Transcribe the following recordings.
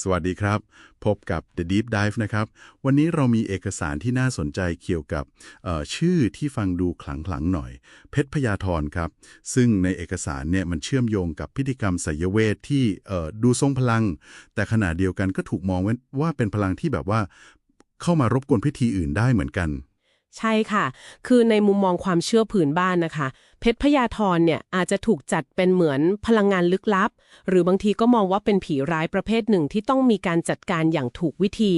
สวัสดีครับ พบกับ The Deep Dive นะครับ วันนี้เรามีเอกสารที่น่าสนใจเกี่ยวกับชื่อที่ฟังดูขลังๆหน่อย เพชรพยาธรครับ ซึ่งในเอกสารเนี่ยมันเชื่อมโยงกับพิธีกรรมไสยเวทที่ดูทรงพลัง แต่ขณะเดียวกันก็ถูกมองว่าเป็นพลังที่แบบว่าเข้ามารบกวนพิธีอื่นได้เหมือนกัน ใช่ค่ะ คือในมุมมองความเชื่อผืนบ้านนะคะ เพชรพยาธรเนี่ยอาจจะถูกจัดเป็นเหมือนพลังงานลึกลับ หรือบางทีก็มองว่าเป็นผีร้ายประเภทหนึ่งที่ต้องมีการจัดการอย่างถูกวิธี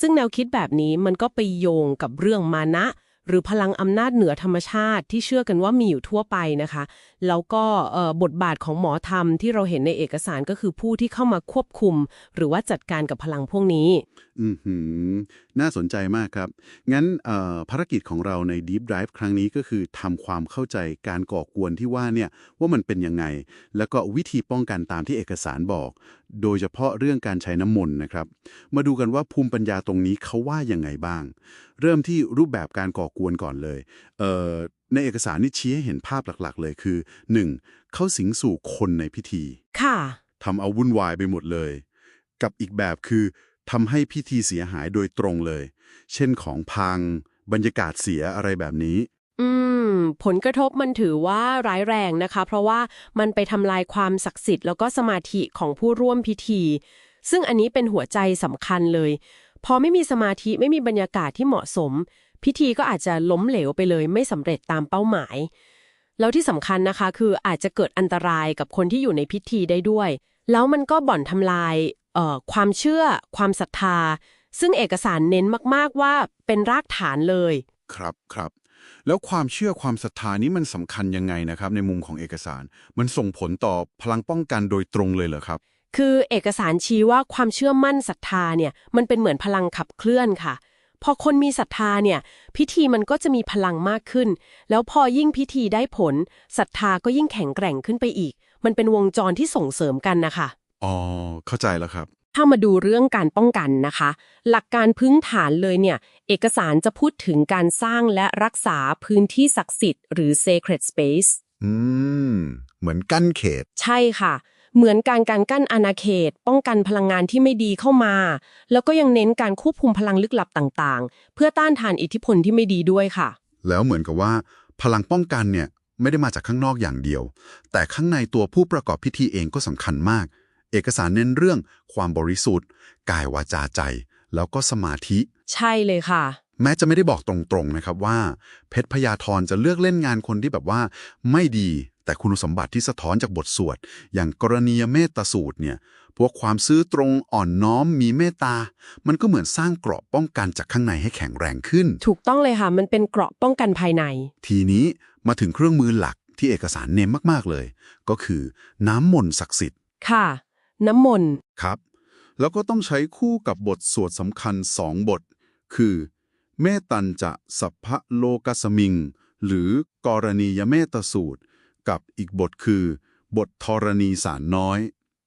ซึ่งแนวคิดแบบนี้มันก็ไปโยงกับเรื่องมานะ หรือพลังอำนาจเหนือธรรมชาติที่เชื่อกันว่ามีอยู่ทั่วไปนะคะ แล้วก็บทบาทของหมอธรรมที่เราเห็นในเอกสารก็คือผู้ที่เข้ามาควบคุม หรือว่าจัดการกับพลังพวกนี้ อือหือ น่าสนใจมากครับ งั้นเอ่อภารกิจของเราใน Deep Dive ครั้งนี้ก็คือทำความเข้าใจการก่อกวนที่ว่าเนี่ยว่ามันเป็นยังไง แล้วก็วิธีป้องกันตามที่เอกสารบอก โดยเฉพาะเรื่องการใช้น้ำมนต์นะครับ มาดูกันว่าภูมิปัญญาตรงนี้เขาว่ายังไงบ้าง เริ่มที่รูปแบบการก่อกวนก่อนเลยเอ่อในเอกสารนี่ชี้ให้เห็นภาพหลักๆ เลยคือ 1. เข้าสิงสู่คนในพิธี ค่ะทำเอาวุ่นวายไปหมดเลย กับอีกแบบคือ ทำให้พิธีเสียหายโดยตรงเลย เช่นของพัง บรรยากาศเสียอะไรแบบนี้ อืม ผลกระทบมันถือว่าร้ายแรงนะคะ เพราะว่ามันไปทำลายความศักดิ์สิทธิ์แล้วก็สมาธิของผู้ร่วมพิธี ซึ่งอันนี้เป็นหัวใจสำคัญเลย พอไม่มีสมาธิไม่มีบรรยากาศที่เหมาะสม พิธีก็อาจจะล้มเหลวไปเลย ไม่สำเร็จตามเป้าหมาย แล้วที่สำคัญนะคะ คืออาจจะเกิดอันตรายกับคนที่อยู่ในพิธีได้ด้วยแล้วมันก็บ่อนทำลาย ความเชื่อ ความศรัทธา ซึ่งเอกสารเน้นมากๆว่าเป็นรากฐานเลย ครับครับ แล้วความเชื่อความศรัทธานี้มันสำคัญยังไงนะครับ ในมุมของเอกสาร มันส่งผลต่อพลังป้องกันโดยตรงเลยเหรอครับ คือเอกสารชี้ว่าความเชื่อมั่นศรัทธาเนี่ยมันเป็นเหมือนพลังขับเคลื่อนค่ะ พอคนมีศรัทธาเนี่ย พิธีมันก็จะมีพลังมากขึ้น แล้วพอยิ่งพิธีได้ผลศรัทธาก็ยิ่งแข็งแกร่งขึ้นไปอีก มันเป็นวงจรที่ส่งเสริมกันนะคะ อ๋อ เข้าใจแล้วครับ ถ้ามาดูเรื่องการป้องกันนะคะ หลักการพื้นฐานเลยเนี่ย เอกสารจะพูดถึงการสร้างและรักษาพื้นที่ศักดิ์สิทธิ์หรือ sacred space อืม เหมือนกั้นเขต ใช่ค่ะ เหมือนการการกั้นอาณาเขต ป้องกันพลังงานที่ไม่ดีเข้ามา แล้วก็ยังเน้นการควบคุมพลังลึกลับต่างๆ เพื่อต้านทานอิทธิพลที่ไม่ดีด้วยค่ะ แล้วเหมือนกับว่า พลังป้องกันเนี่ย ไม่ได้มาจากข้างนอกอย่างเดียว แต่ข้างในตัวผู้ประกอบพิธีเองก็สำคัญมาก เอกสารเน้นเรื่องความบริสุทธิ์ กายวาจาใจ แล้วก็สมาธิ ใช่เลยค่ะ แม้จะไม่ได้บอกตรงๆนะครับว่า เพชรพยาธรจะเลือกเล่นงานคนที่แบบว่า ไม่ดีแต่คุณสมบัติที่สะท้อนจากบทสวด อย่างกรณียเมตตาสูตรเนี่ยพวกความซื้อตรงอ่อนน้อมมีเมตตา มันก็เหมือนสร้างเกราะป้องกันจากข้างในให้แข็งแรงขึ้น ถูกต้องเลยค่ะ มันเป็นเกราะป้องกันภายใน ทีนี้มาถึงเครื่องมือหลักที่เอกสารเน้นมากๆเลย ก็คือน้ำมนต์ศักดิ์สิทธิ์ค่ะ น้ำมนต์ ครับ แล้วก็ต้องใช้คู่กับบทสวดสำคัญสองบท คือ เมตันจะสัพพะโลกัสมิง หรือกรณียเมตสูตร กับอีกบทคือ บทธรณีสารน้อย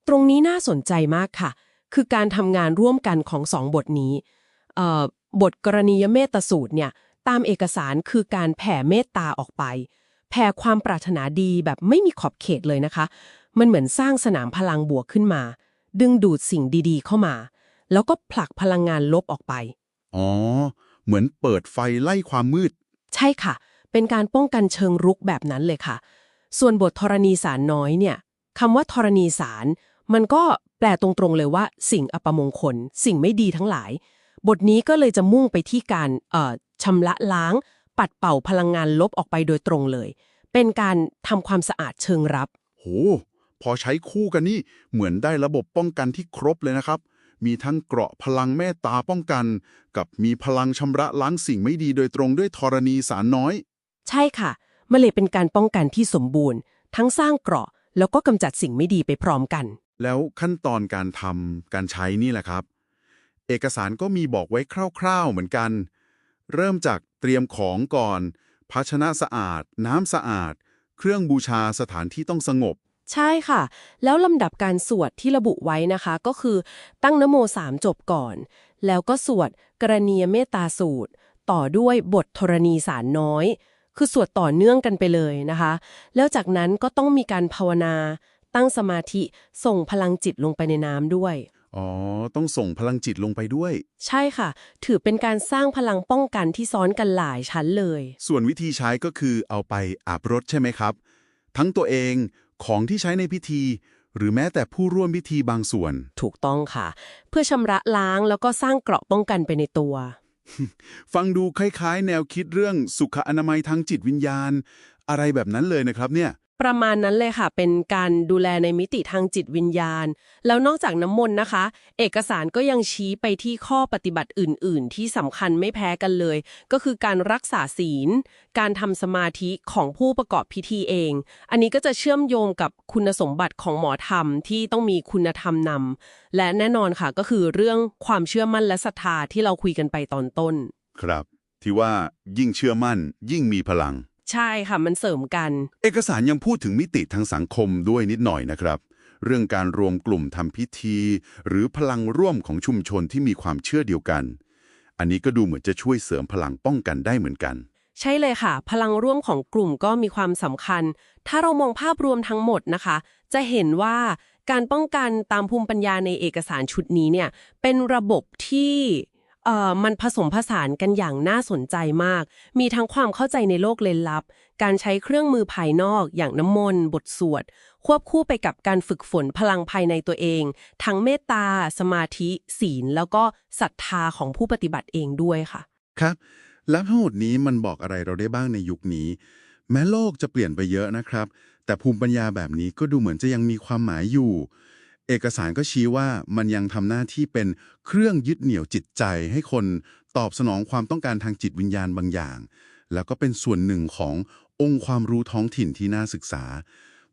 ตรงนี้น่าสนใจมากค่ะ คือการทำงานร่วมกันของสองบทนี้เอ่อบทกรณียเมตสูตรเนี่ยตามเอกสารคือการแผ่เมตตาออกไป แผ่ความปรารถนาดีแบบไม่มีขอบเขตเลยนะคะ มันเหมือนสร้างสนามพลังบวกขึ้นมา ดึงดูดสิ่งดีๆ เข้ามา แล้วก็ผลักพลังงานลบออกไป อ๋อ เหมือนเปิดไฟไล่ความมืด ใช่ค่ะ เป็นการป้องกันเชิงรุกแบบนั้นเลยค่ะ ส่วนบทธรณีสารน้อยเนี่ยคำว่าธรณีสาร มันก็แปลตรงๆเลยว่า สิ่งอัปมงคล สิ่งไม่ดีทั้งหลาย บทนี้ก็เลยจะมุ่งไปที่การเอ่อชำระล้าง ปัดเป่าพลังงานลบออกไปโดยตรงเลย เป็นการทำความสะอาดเชิงรับ โห พอใช้คู่กันนี่เหมือนได้ระบบป้องกันที่ครบเลยนะครับ มีทั้งเกราะพลังเมตตาป้องกัน กับมีพลังชำระล้างสิ่งไม่ดีโดยตรงด้วยธรณีสารน้อย ใช่ค่ะมันเลยเป็นการป้องกันที่สมบูรณ์ ทั้งสร้างเกราะแล้วก็กำจัดสิ่งไม่ดีไปพร้อมกัน แล้วขั้นตอนการทำการใช้นี่แหละครับ เอกสารก็มีบอกไว้คร่าวๆเหมือนกัน เริ่มจากเตรียมของก่อน ภาชนะสะอาด น้ำสะอาด เครื่องบูชาสถานที่ต้องสงบ ใช่ค่ะ แล้วลำดับการสวดที่ระบุไว้นะคะ ก็คือตั้งนโมสามจบก่อน แล้วก็สวดกรณียเมตตาสูตร ต่อด้วยบทธรณีสารน้อย คือสวดต่อเนื่องกันไปเลยนะคะ แล้วจากนั้นก็ต้องมีการภาวนา ตั้งสมาธิส่งพลังจิตลงไปในน้ำด้วย อ๋อ ต้องส่งพลังจิตลงไปด้วย ใช่ค่ะ ถือเป็นการสร้างพลังป้องกันที่ซ้อนกันหลายชั้นเลย ส่วนวิธีใช้ก็คือเอาไปอาบรถใช่ไหมครับ ทั้งตัวเอง ของที่ใช้ในพิธี หรือแม้แต่ผู้ร่วมพิธีบางส่วน ถูกต้องค่ะ เพื่อชำระล้างแล้วก็สร้างเกราะป้องกันไปในตัว ฟังดูคล้ายๆ แนวคิดเรื่องสุขอนามัยทางจิตวิญญาณ อะไรแบบนั้นเลยนะครับเนี่ย ประมาณนั้นเลยค่ะ เป็นการดูแลในมิติทางจิตวิญญาณ แล้วนอกจากน้ำมนต์นะคะ เอกสารก็ยังชี้ไปที่ข้อปฏิบัติอื่น ๆ ที่สำคัญไม่แพ้กันเลย ก็คือการรักษาศีล การทำสมาธิของผู้ประกอบพิธีเอง อันนี้ก็จะเชื่อมโยงกับคุณสมบัติของหมอธรรมที่ต้องมีคุณธรรมนำและแน่นอนค่ะก็คือเรื่องความเชื่อมั่นและศรัทธาที่เราคุยกันไปตอนต้น ครับ ที่ว่ายิ่งเชื่อมั่นยิ่งมีพลัง ใช่ค่ะ มันเสริมกัน เอกสารยังพูดถึงมิติทางสังคมด้วยนิดหน่อยนะครับ เรื่องการรวมกลุ่มทำพิธี หรือพลังร่วมของชุมชนที่มีความเชื่อเดียวกัน อันนี้ก็ดูเหมือนจะช่วยเสริมพลังป้องกันได้เหมือนกัน ใช่เลยค่ะ พลังร่วมของกลุ่มก็มีความสำคัญ ถ้าเรามองภาพรวมทั้งหมดนะคะ จะเห็นว่าการป้องกันตามภูมิปัญญาในเอกสารชุดนี้เนี่ยเป็นระบบที่ เอ่อมันผสมผสานกันอย่างน่าสนใจมาก มีทั้งความเข้าใจในโลกเล้นลับ การใช้เครื่องมือภายนอกอย่างน้ำมนต์บทสวด ควบคู่ไปกับการฝึกฝนพลังภายในตัวเอง ทั้งเมตตา สมาธิ ศีล แล้วก็ศรัทธาของผู้ปฏิบัติเองด้วยค่ะ ครับ แล้วทั้งหมดนี้มันบอกอะไรเราได้บ้างในยุคนี้ แม้โลกจะเปลี่ยนไปเยอะนะครับ แต่ภูมิปัญญาแบบนี้ก็ดูเหมือนจะยังมีความหมายอยู่ เอกสารก็ชี้ว่ามันยังทำหน้าที่เป็นเครื่องยึดเหนี่ยวจิตใจให้คนตอบสนองความต้องการทางจิตวิญญาณบางอย่าง แล้วก็เป็นส่วนหนึ่งขององค์ความรู้ท้องถิ่นที่น่าศึกษา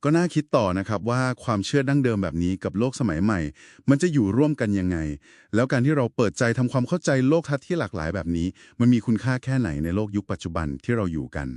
ก็น่าคิดต่อนะครับว่าความเชื่อดั้งเดิมแบบนี้กับโลกสมัยใหม่ มันจะอยู่ร่วมกันยังไง แล้วการที่เราเปิดใจทำความเข้าใจโลกทัศน์ที่หลากหลายแบบนี้ มันมีคุณค่าแค่ไหนในโลกยุคปัจจุบันที่เราอยู่กัน